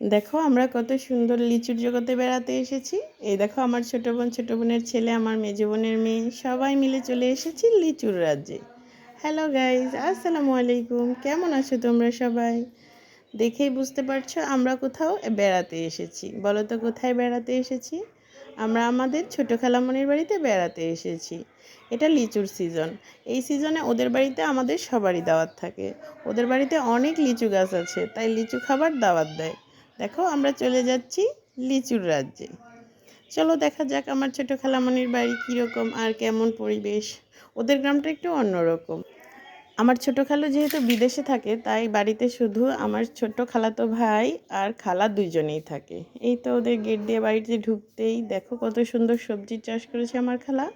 দেখো আমরা কত সুন্দর লিচুর জগতে বেড়াতে এসেছি। এই দেখো আমার ছোট বোন, ছোট বোনের ছেলে, আমার মেজ বোনের মেয়ে, সবাই মিলে চলে এসেছি লিচুর রাজ্যে। হ্যালো গাইজ আসসালামু আলাইকুম। কেমন আছো তোমরা সবাই? দেখেই বুঝতে পারছ আমরা কোথাও বেড়াতে এসেছি। বলো তো কোথায় বেড়াতে এসেছি? আমরা আমাদের ছোট খালামণির বাড়িতে বেড়াতে এসেছি। এটা লিচুর সিজন এই সিজনে ওদের বাড়িতে আমাদের সবারই দাওয়াত থাকে। ওদের বাড়িতে অনেক লিচু গাছ আছে, তাই লিচু খাবার দাওয়াত দেয়। দেখো আমরা চলে যাচ্ছি লিচুর রাজ্যে। চলো দেখা যাক আমার ছোট খালামণির বাড়ি কীরকম আর কেমন পরিবেশ। ওদের গ্রামটা একটু অন্যরকম। আমার ছোট খালো যেহেতু বিদেশে থাকে, তাই বাড়িতে শুধু আমার ছোট খালাতো ভাই আর খালা দুজনেই থাকে। এই তো ওদের গেট দিয়ে বাড়িতে ঢুকতেই দেখো কত সুন্দর সবজি চাষ করেছে আমার খালা।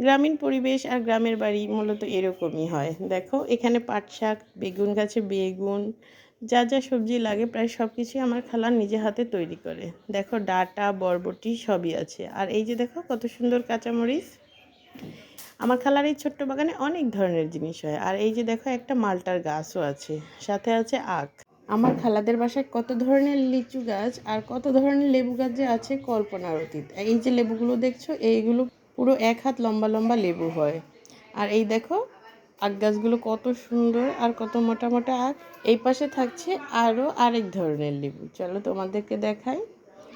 গ্রামীণ পরিবেশ আর গ্রামের বাড়ি মূলত এরকমই হয়। দেখো এখানে পাট শাক, বেগুন গাছে বেগুন যা যা সবজি লাগে প্রায় সব কিছুই আমার খালা নিজে হাতে তৈরি করে। দেখো ডাটা, বরবটি সবই আছে। আর এই যে দেখো কত সুন্দর কাঁচামরিচ। আমার খালার এই ছোট্ট বাগানে অনেক ধরনের জিনিস হয়। আর এই যে দেখো একটা মালটার গাছও আছে, সাথে আছে আখ। আমার খালাদের বাসায় কত ধরনের লিচু গাছ আর কত ধরনের লেবু গাছ যে আছে কল্পনার অতীত। এই যে লেবুগুলো দেখছ, এইগুলো পুরো এক হাত লম্বা লম্বা লেবু হয়। আর এই দেখো আখ গাছগুলো কত সুন্দর আর কত মোটা মোটা আখ। এই পাশে থাকছে আরও আরেক ধরনের লেবু। চলো তোমাদেরকে দেখাই।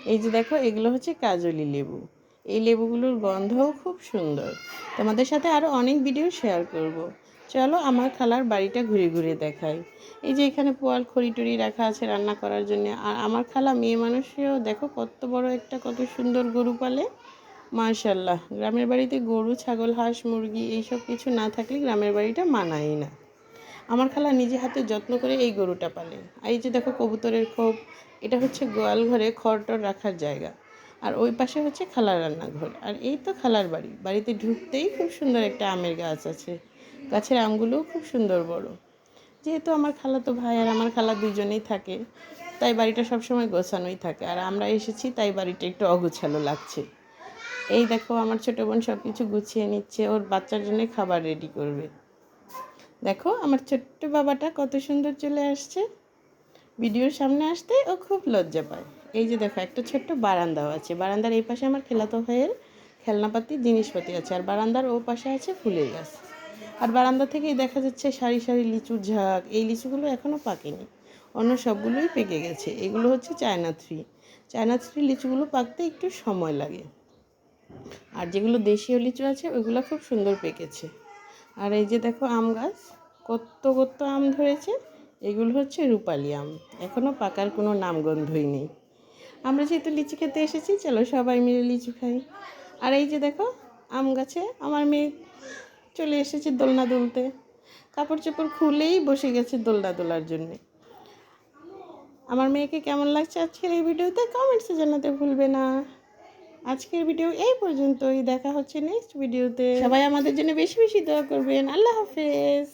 এই যে দেখো, এগুলো হচ্ছে কাজলি লেবু। এই লেবুগুলোর গন্ধও খুব সুন্দর। তোমাদের সাথে আরও অনেক ভিডিও শেয়ার করব। চলো আমার খালার বাড়িটা ঘুরে ঘুরে দেখাই। এই যে এখানে পোয়াল খড়ি টড়ি রাখা আছে রান্না করার জন্য। আর আমার খালা মেয়ে মানুষেও দেখো কত বড় একটা, কত সুন্দর গরু পালে। মাশাল্লাহ, গ্রামের বাড়িতে গরু, ছাগল, হাঁস, মুরগি এইসব কিছু না থাকলে গ্রামের বাড়িটা মানায় না। আমার খালা নিজে হাতে যত্ন করে এই গরুটা পালে। আর এই যে দেখো কবুতরের খোপ, এটা হচ্ছে গোয়াল ঘরে খড়টর রাখার জায়গা। আর ওই পাশে হচ্ছে খালার রান্নাঘর। আর এই তো খালার বাড়ি। বাড়িতে ঢুকতেই খুব সুন্দর একটা আমের গাছ আছে। গাছের আমগুলোও খুব সুন্দর বড়। যেহেতু আমার খালা তো ভাই আর আমার খালা দুজনেই থাকে, তাই বাড়িটা সবসময় গোছানোই থাকে। আর আমরা এসেছি তাই বাড়িটা একটু অগোছালো লাগছে। এই দেখো, আমার ছোটো বোন সব কিছু গুছিয়ে নিচ্ছে, ওর বাচ্চার জন্য খাবার রেডি করবে। দেখো, আমার ছোট্ট বাবাটা কত সুন্দর চলে আসছে। ভিডিওর সামনে আসতে ও খুব লজ্জা পায়। এই যে দেখো, একটা ছোট্ট বারান্দাও আছে। বারান্দার এই পাশে আমার খেলাতো ভাইয়ের খেলনাপাতি জিনিসপাতি আছে, আর বারান্দার ও পাশে আছে ফুলের গাছ। আর বারান্দা থেকেই দেখা যাচ্ছে সারি সারি লিচুর ঝাঁক। এই লিচুগুলো এখনও পাকেনি। অন্য সবগুলোই পেকে গেছে। এগুলো হচ্ছে চায়না থ্রি। চায়না থ্রি লিচুগুলো পাকতে একটু সময় লাগে। আর যেগুলো দেশীয় লিচু আছে, ওইগুলো খুব সুন্দর পেকেছে। আর এই যে দেখো আম গাছ কত কত আম ধরেছে, এগুলো হচ্ছে রূপালি আম। এখনও পাকার কোনো নামগন্ধই নেই। আমরা যেহেতু লিচু খেতে এসেছি, চলো সবাই মিলে লিচু খাই। আর এই যে দেখো আম গাছে, আমার মেয়ে চলে এসেছে দোলনা দুলতে। কাপড় চোপড় খুলেই বসে গেছে দোলনা দোলার জন্যে। আমার মেয়েকে কেমন লাগছে আজকের এই ভিডিওতে কমেন্টসে জানাতে ভুলবে না। আজকের ভিডিও এই পর্যন্তই। দেখা হচ্ছে নেক্সট ভিডিওতে সবাই আমাদের জন্য বেশি বেশি দোয়া করবেন। আল্লাহ হাফেজ।